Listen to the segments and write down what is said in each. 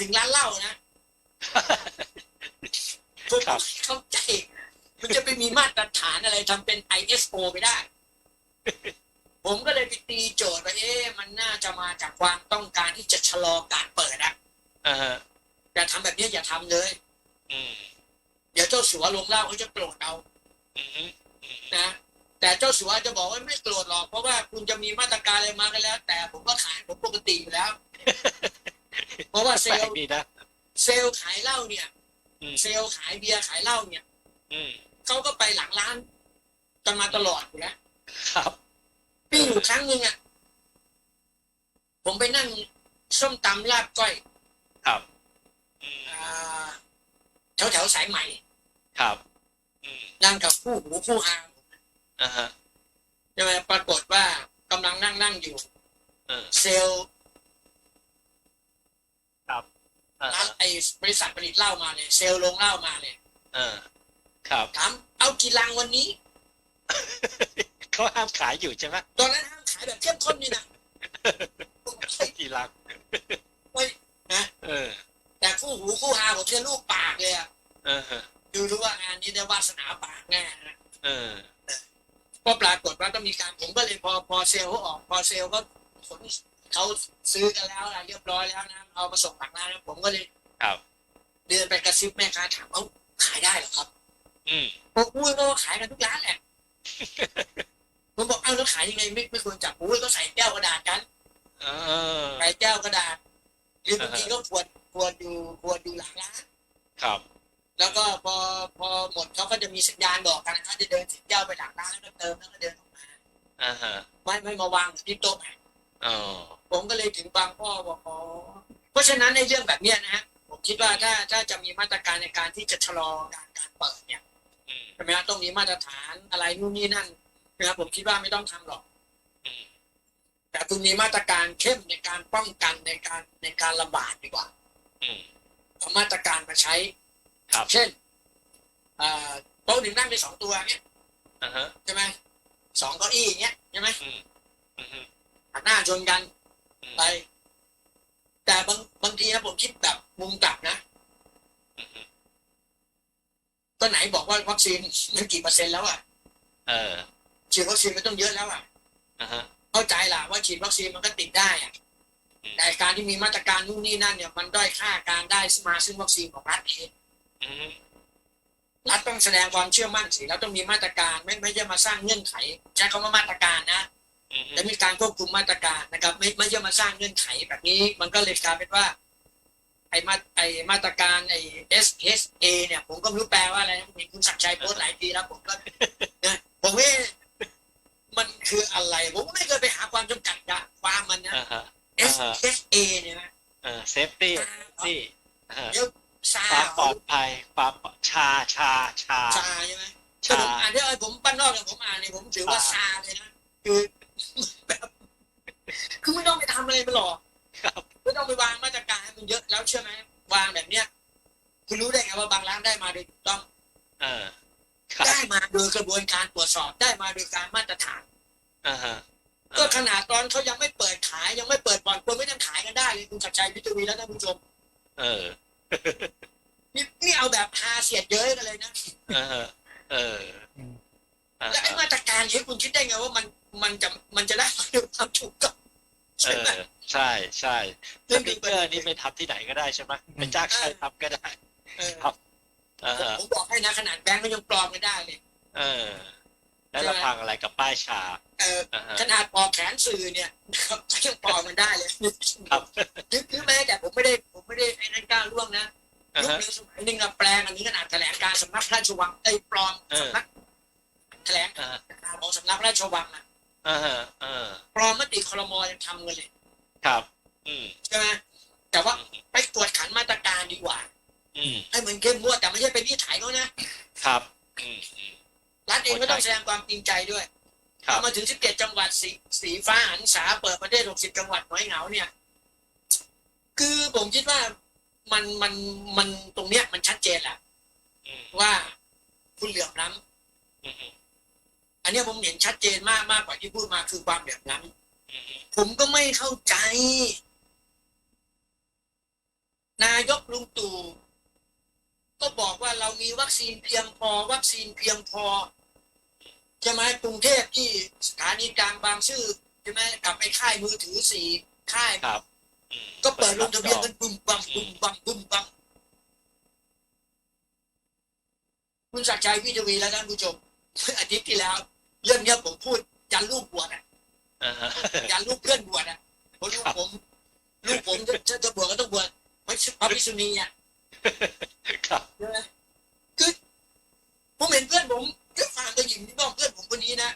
ถึงร้านเหล้านะผมครับเข้าใจ มันจะไปมีมาตรฐานอะไรทำเป็น ISO ไปได้ ผมก็เลยไปตีโจทย์ว่าเอ๊ะมันน่าจะมาจากความต้องการที่จะชะลอการเปิดอะอ่าฮะอย่าทำแบบนี้อย่าทำเลยอืมเดี๋ยวเจ้าสัวลงเหล้าเขาจะโกรธเอาอืมอืมนะแต่เจ้าสัวจะบอกว่าไม่โกรธหรอกเพราะว่าคุณจะมีมาตรการอะไรมาก็แล้ว แต่ผมก็ขายผมปกติอยู่แล้ว เพราะว่าเซแปลลกล์ดีนะเซลล์ขายเหล้าเนี่ยอืมเซลล์ขายเบียร์ขายเหล้าเนี่ย อืมเขาก็ไปหลังร้านกันมาตลอดอยู่แล้วครับพี่อยู่ครั้งหนึ่งอะผมไปนั่งส้มตำลาบก้อย ครับอืมอ่าแถวแถวๆสายใหม่ ครับอืมนั่งกับคู่หูคู่หางอ่าฮะใช่ไหมปรากฏว่ากำลังนั่งนั่งอยู่เออเซลล์ อ่า ร้าน ฮะ ไอ้บริษัทผลิตเหล้ามาเลยเซลล์ลงเหล้ามาเลยเออ ครับถามเอากี่ลังวันนี้เขาห้ามขายอยู่ใช่ไหมตอนนั้นห้ามขายแบบเข้มข้นนี่นะผมบอกเฮ้ยกี่ลังเฮ้ยนะเออ แต่คู่หูคู่หาผมเชื่อลูกปากเลยอะเออฮะดูรู้ว่างานนี้ได้วาสนาปากแน่นะเออก็ปรากฏว่าต้องมีการผมก็เลยพอพอเซลล์เขาออก พอเซลล์ก็ขนเขาซื้อกันแล้วนะเรียบร้อยแล้วนะเอามาส่งหลังร้านแล้วผมก็เลย ครับ เดินไปกระซิบแม่ค้าถามเอ้าขายได้เหรอครับ อืมบอกอุ้ยก็ขายกันทุกร้านแหละผมบอกเอ้าแล้วขายยังไงไม่ไม่ควรจับอุ้ยก็ใส่แก้วกระดาษกันเออใส่แก้วกระดาษหรือบางทีก็ขวดขวดอยู่ขวดอยู่หลังร้านครับ แล้วก็พอพอหมดเขาก็จะมีสัญญาณบอกกันเขาจะเดินถึงแก้วไปหลังร้านแล้วก็เติมแล้วก็เดินออกมาอ่าฮะไม่ไม่มาวางที่โต๊ะอ๋อผมก็เลยถึงบางพ่อบอกอ๋อเพราะฉะนั้นในเรื่องแบบเนี้ยนะฮะผม คิดว่าถ้าถ้าจะมีมาตรการในการที่จะชะลอการการเปิดเนี่ยอืมใช่ไหมฮะต้องมีมาตรฐานอะไรนู่นนี่นั่นนะครับผมคิดว่าไม่ต้องทำหรอกอืมแต่คุณมีมาตรการเข้มในการป้องกันในการในการระบาดดีกว่าอืมเอามาตรการมาใช้ครับเช่นเอ่อโต๊ะหนึ่งนั่งได้สองตัวเนี้ยอ่าฮะใช่ไหมสองเก้าอี้อย่างเงี้ยใช่ไหมอืมอืมหันหน้าชนกันอืมไป แต่บางบางทีนะผมคิดแบบมุมกลับนะอืมก็ไหนบอกว่าวัคซีนมันกี่เปอร์เซ็นต์แล้วอะเออฉีดวัคซีนมันต้องเยอะแล้วอะอ่าฮะเข้าใจล่ะว่าฉีดวัคซีนมันก็ติดได้อะอืมแต่การที่มีมาตรการนู่นนี่นั่นเนี่ยมันด้อยค่าการได้มาซึ่งวัคซีนของรัฐเองอืมรัฐต้องแสดงความเชื่อมั่นสิแล้วต้องมีมาตรการไม่ไม่ใช่มาสร้างเงื่อนไขใช้คำว่ามาตรการนะอืม และมีการควบคุมมาตรการนะครับ ไม่ไม่ใช่มาสร้างเงื่อนไขแบบนี้ มันก็เลยกลายเป็นว่าไอ้มาไอ้มาตรการไอ้ S S A เนี่ย ผมก็ไม่รู้แปลว่าอะไรนะเห็นคุณศักดิ์ชัยโพสต์หลายทีแล้วผมก็นะผมเอ๊ะมันคืออะไร ผมก็ไม่เคยไปหาความจำกัดความมันนะอ่าฮะ S S A เนี่ยนะเออเซฟตี้นี่อ่าเดี๋ยวซาความปลอดภัยความปลอดชาชาชาซาใช่ไหมถ้าชาผมอ่านที่ไอ้ผมบ้านนอกเนี่ยผมอ่านเนี่ยผมถือว่าซาเลยนะคือ แบบคือไม่ต้องไปทำอะไรไปหรอกครับไม่ต้องไปวางมาตรการให้มันเยอะแล้วเชื่อไหมวางแบบเนี้ยคุณรู้ได้ไงว่าบางร้านได้มาโดยถูกต้องเออครับได้มาโดยกระบวนการตรวจสอบได้มาโดยการมาตรฐานอ่าฮะก็ขนาดตอนเขายังไม่เปิดขายยังไม่เปิดบ่อนคนไม่ต้องขายกันได้เลยคุณชัดชัยพิทวีและท่านผู้ชม เออนี่นี่เอาแบบฮาเสียดเย้ยกันเลยนะเออ เอออ่าแล้วไอ้ฮะมาตรการนี้คุณคิดได้ไงว่ามัน มันจะมันจะได้มาด้วยความถูกต้องเอใช่ไหมอใช่ใช่สซึ่งติ๊กเกอร์นี่ไปทำที่ไหนก็ได้ใช่ไหมไปจ้างใครทำก็ได้เอออ่าฮะผมบอกให้นะขนาดแบงก์ก็ยังปลอมกันได้เลยเออ แล้วเราพังอะไรกับป้ายชาเอออ่าฮะขนาดปอกแขนสื่อเนี่ยก็ยังปลอมกันได้เลยครับคือคือแม้แต่ผมไม่ได้ผมไม่ได้ไอ้นั่นกล้าร่วงนะอ่ายุคฮะหนึงสมัยหนึ่งอะแปลงอันนี้ขนาดแถลงการสำนักพระราชวังไอ้ยปลอมเออสำนักแถลงอ่าการของสำนักพระราชวังอะ อ่าฮะเออปลอมมติครมยังทำกันเลยครับ อืมใช่ไหมแต่ว่าไปตรวจขันมาตรการดีกว่า อืมให้มันเข้มงวดแต่ไม่ใช่เป็นที่ถ่ายเขานะครับ อืมอืมรัฐเองก็ต้องแสดงความจริงใจด้วยครัพบอมาถึง17จังหวัดสีสีฟ้าหันษาเปิดประเทศ60จังหวัดน้อยเหงาเนี่ย คือผมคิดว่ามันมันมันตรงเนี้ยมันชัดเจนแหละอืมว่าคุณเหลื่อมล้ำ อืมอืมอันเนี้ยผมเห็นชัดเจนมากมากกว่าที่พูดมาคือความเหลื่อมล้อืมำผมก็ไม่เข้าใจ นายกลุงตู่ก็บอกว่าเรามีวัคซีนเพียงพอ วัคซีนเพียงพอใช่ไหมกรุงเทพที่สถานีกลางบางซื่อใช่ไหมกับไอ้ค่ายมือถือสี่ค่ายครับอืมก็เปิดลงทะเบียนกันบุ้มบัมบุ้มบัมบุ้มบัมคุณศักดิ์ชัยพี่ทวีและท่านผู้ชมอาทิตย์ที่แล้ว เรื่องเนี้ยผมพูดยันลูกบวชอะอ่าฮะยันลูกเพื่อนบวชอะเพราะลูกผมลูกผมจะจะจะบวชก็ต้องบวชไม่ใช่พระพิษุณีอะครับใช่ไหมคือผมเห็นเพื่อนผมเพื่อนฟางก็ยิงที่บ้องเพื่อนผมคนนี้นะ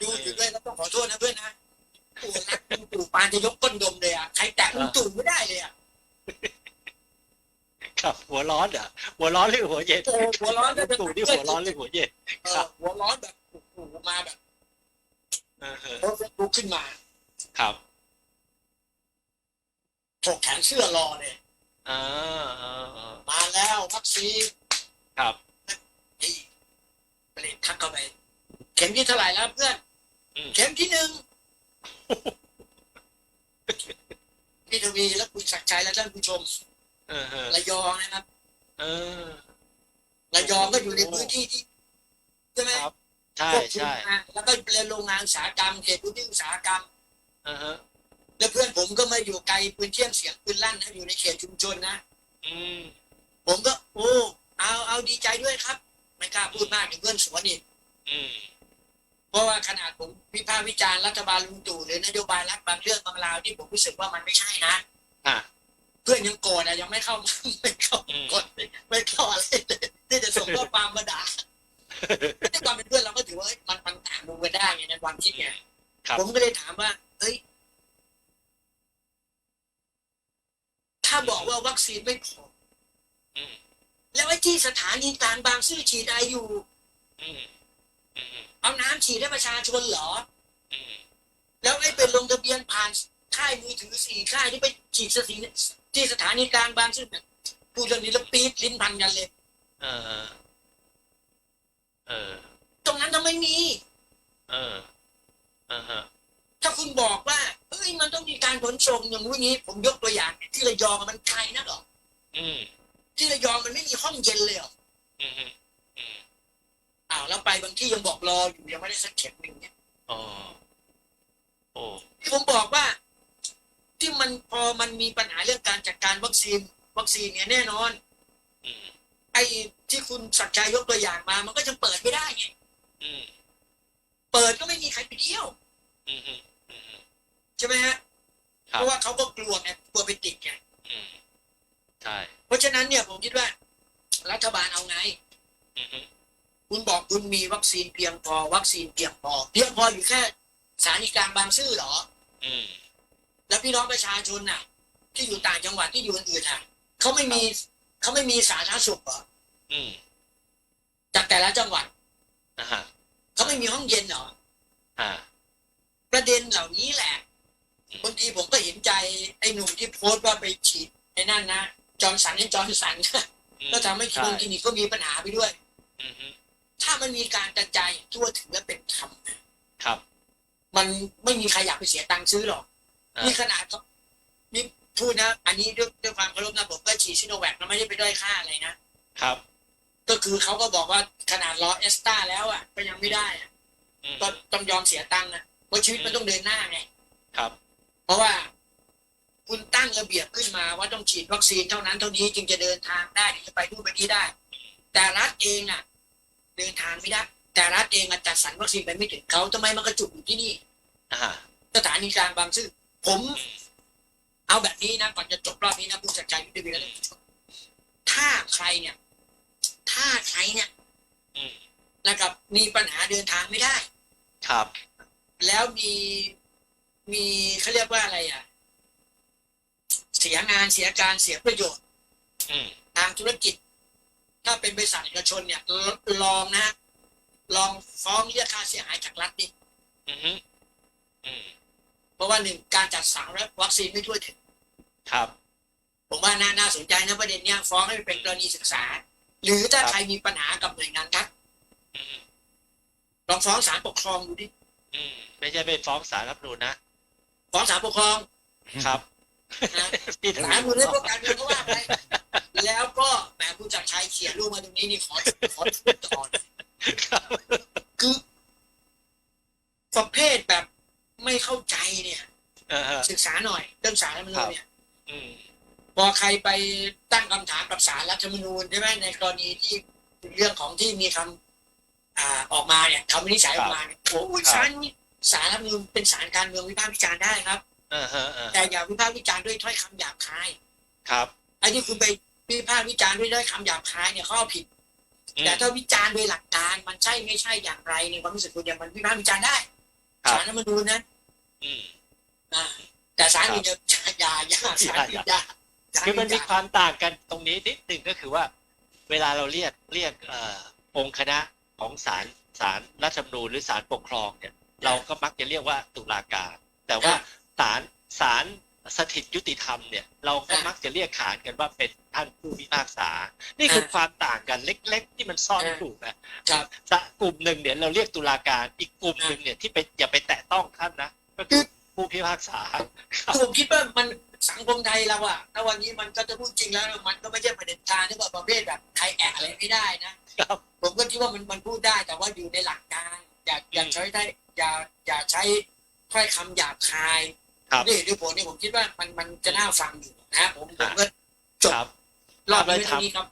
ดูอยู่ด้วยแล้วต้องขอโทษนะเพื่อนนะโอ้รักลุงตู่ปานจะยกก้นดมเลยอะใครแตะลุงตู่ไม่ได้เลยอะครับหัวร้อนเหรอหัวร้อนหรือหัวเย็นโอ้หัวร้อนก็จะตู่ที่หัวร้อนหรือหัวเย็นเออหัวร้อนแบบโอ้โหมาแบบอ่าฮะโพสเฟซบุ๊กขึ้นมา ครับถกแขนเสื้อรอเลยอ่าอ่าอ่ามาแล้ววัคซีนครับนี่ไปเลยทักเข้าไป เข็มที่เท่าไหร่แล้วเพื่อนอืมเข็มที่หนึ่งพี่ทวีและคุณศักดิ์ชัยและท่านผู้ชมเออฮะระยองนะครับเออระยองก็อยู่ในพื้นที่ที่ใช่ไหมครับ ใช่ควบคุมใช่งานแล้วก็เป็นโรงงานอุตสาหกรรมเขตพื้นที่อุตสาหกรรมอ่าฮะแล้วเพื่อนผมก็ไม่อยู่ไกลปืนเที่ยงเสียงปืนลั่นนะอยู่ในเขตชุมชนนะอืมผมก็ โอ้เอาเอาดีใจด้วยครับ ไม่กล้าพูดมากถึงเพื่อนสวนอีกอืมเพราะว่าขนาดผมวิพากษ์วิจารณ์รัฐบาลลุงตู่หรือนโยบายรัฐบางเรื่องบางราวที่ผมรู้สึกว่ามันไม่ใช่นะอะเพื่อนยังโกรธอะยังไม่เข้าไม่เข้าอืมกดไม่เข้าอะไรเลยที่จะส่งข้อความมาด่า ในความเป็นเพื่อนเราก็ถือว่าเอ้ยมันมันต่างมุมกันได้ไงในความคิดไงครับ ผมก็เลยถามว่า เอ้ย ถ้าบอกว่าวัคซีนไม่พออืมแล้วไอ้ที่สถานีกลางบางซื่อฉีดไออยู่ อืมอืมเอาน้ำฉีดให้ประชาชนเหรอ อืมแล้วไอ้เป็นลงทะเบียนผ่านค่ายมือถือสี่ค่ายที่ไปฉีดสถานีที่สถานีกลางบางซื่อเนี่ยพูดเรื่องนี้แล้วปี๊ดลิ้นพันกันเลย เออ เออ ตรงนั้นทำไมมี เอออ่าฮะถ้าคุณบอกว่าเอ้ยมันต้องมีการขนส่งอย่างนู้นอย่างนี้ ผมยกตัวอย่าง ที่ระยองมันไกลนะหรออืมที่ระยองมันไม่มีห้องเย็นเลยเหรออืมอืมอ้าวแล้วไปบางที่ยังบอกรออยู่ยังไม่ได้สักเข็มหนึ่งเนี่ยอ๋อโอ้ที่ผมบอกว่า ที่มันพอมันมีปัญหาเรื่องการจัดการวัคซีน วัคซีนเนี่ยแน่นอนอืมไอ้ ที่คุณสักดิ์ชัยยกตัวอย่างมา มันก็จะเปิดไม่ได้ไงอืมเปิดก็ไม่มีใครไปเที่ยวอืมอืมอืมใช่ไหมฮะครัเพบราะว่าเขาก็กลัวไงกลัวไปติดไงอืมใช่เพราะฉะนั้นเนี่ยผมคิดว่า รัฐบาลเอาไงอืมอืมคุณบอกคุณมีวัคซีนเพียงพอ วัคซีนเพียงพอเพียงพออยู่แค่สถานีกลางบางซื่อเหรออืมแล้วพี่น้องประชาชนน่ะ ที่อยู่ต่างจังหวัดที่อยู่อื่นๆน่ะเขาไม่มีเขาไม่มีสาธารณสุขเหรอ อืมจากแต่ละจังหวัดอ่าฮะเขาไม่มีห้องเย็นเหรออ่า ประเด็นเหล่านี้แหละบางทีผมก็เห็นใจไอ้หนุ่มที่โพสต์ว่าไปฉีดไอ้นั่นนะจอร์นสันไอ้จอร์นสันอืมก็ทำให้คใช่ลินิกก็มีปัญหาไปด้วยอืมอืมถ้ามันมีการกระจายทั่วถึงและเป็นธรรมครับ มันไม่มีใครอยากไปเสียตังค์ซื้อหรอกอ่านี่ขนาดเขานี่พูดนะ อันนี้ด้วยด้วยความเคารพนะผมก็ฉีดซิโนแวคแล้วไม่ได้ไปด้อยค่าอะไรนะครับ ก็คือเขาก็บอกว่าขนาดรอเอสตาแล้วอะก็ยังไม่ได้อะอืมก็ต้องยอมเสียตังค์นะเพราะชีวิตมันต้องเดินหน้าไงครับ เพราะว่าคุณตั้งระเบียบขึ้นมาว่าต้องฉีดวัคซีนเท่านั้นเท่านี้จึงจะเดินทางได้ถึงจะไปนู่นไปนี่ได้ แต่รัฐเองอะ เดินทางไม่ได้แต่รัฐเองอะจัดสรรวัคซีนไปไม่ถึงเขาทำไมมันกระจุกอยู่ที่นี่อ่าสถานีกลางบางซื่อผมอืมเอาแบบนี้นะก่อนจะจบรอบนี้นะผู้จัดการยุทธวิแล้วถ้าใครเนี่ย ถ้าใครเนี่ยอืมนะครับมีปัญหาเดินทางไม่ได้ ครับ แล้วมีมีเขาเรียกว่าอะไรอะ เสียงานเสียการเสียประโยชน์อืมทางธุรกิจ ถ้าเป็นบริษัทเอกชนเนี่ยลลองนะลองฟ้องเรียกค่าเสียหายจากรัฐดิอืมอืมอืมเพราะว่าหนึ่งการจัดสรรวัคซีนไม่ทั่วถึง ครับ ผมว่าน่าน่าสนใจนะประเด็นเนี้ยฟ้องให้มันเป็นกรณีศึกษา หรือถ้าครับใครมีปัญหากับหน่วยงานรัฐอืมลองฟ้องศาลปกครองดูดิอืมไม่ใช่ไปฟ้องศาลรัฐธรรมนูญนะฟ้องศาลปกครองครับนะพี่ทสาวีรมูลเรื่องพวกการเมืองก็ว่าไปแล้วก็แหมคุณจักรชัยเขียนรูปมาตรงนี้นี่ขอขอพูดต่อครับคือประเภทแบบไม่เข้าใจเนี่ยอ่าฮะศึกษาหน่อยเรื่องสารรัฐธรรมนูญเนี่ยอืม พอใครไปตั้งคำถามกับสารรัฐธรรมนูญใช่ไหมในกรณีที่เรื่องของที่มีคำอ่าออกมาเนี่ยคำวินิจฉัยออกมาเนี่ยโอ้ยสารนี่สารรัฐธรรมนูญเป็นสารการเมืองวิพากษ์วิจารณ์ได้ครับอ่าฮะอ่าแต่อย่าวิพากษ์วิจารณ์ด้วยถ้อยคำหยาบคายครับไอ้ที่คุณไปวิพากษ์วิจารณ์ด้วยถ้อยคำหยาบคายเนี่ยเขาเอาผิดอืมแต่ถ้าวิจารณ์โดยหลักการมันใช่ไม่ใช่อย่างไรในความรู้สึกคุณเนี่ยมันวิพากษ์วิจารณ์ได้ครับสารรัฐธรรมนูญนะอืมอ่าแต่สารอื่นจะอย่าอย่าสารอื่นอย่าสาร คือมันมีย่าความต่างกันตรงนี้นิดหนึ่งก็คือว่า เวลาเราเรียกเรียกเอ่อองค์คณะของศาลศาลรัฐธรรมนูญหรือศาลปกครองเนี่ยเราก็มักจะเรียกว่าตุลาการ แต่ว่าศาลศาลสถิตยุติธรรมเนี่ยเราก็มักจะเรียกขานกันว่าเป็นท่านผู้พิพากษา นี่คือความต่างกันเล็ก ๆ ที่มันซ่อนอยู่นะครับสะกลุ่มหนึ่งเนี่ยเราเรียกตุลาการอีกกลุ่มหนึ่งเนี่ยที่ไปอย่าไปแตะต้องท่านนะก็คือผู้พิพากษาผมคิดว่ามัน สังคมไทยเราอะถ้าวันนี้มันก็จะพูดจริงแล้ว มันก็ไม่ใช่ประเด็นการที่ว่าประเภทแบบใครแอะอะไรไม่ได้นะครับผมก็คิดว่ามันมันพูดได้แต่ว่าอยู่ในหลักการ อย่าอย่าอืมใช้ได้อย่าอย่าใช้ถ้อยคำหยาบคายครับด้วยเหตุด้วยผลเนี่ยผมคิดว่ามันมันจะน่าฟังอยู่นะผมผมก็จบครับรอบนี้เท่านี้ครับ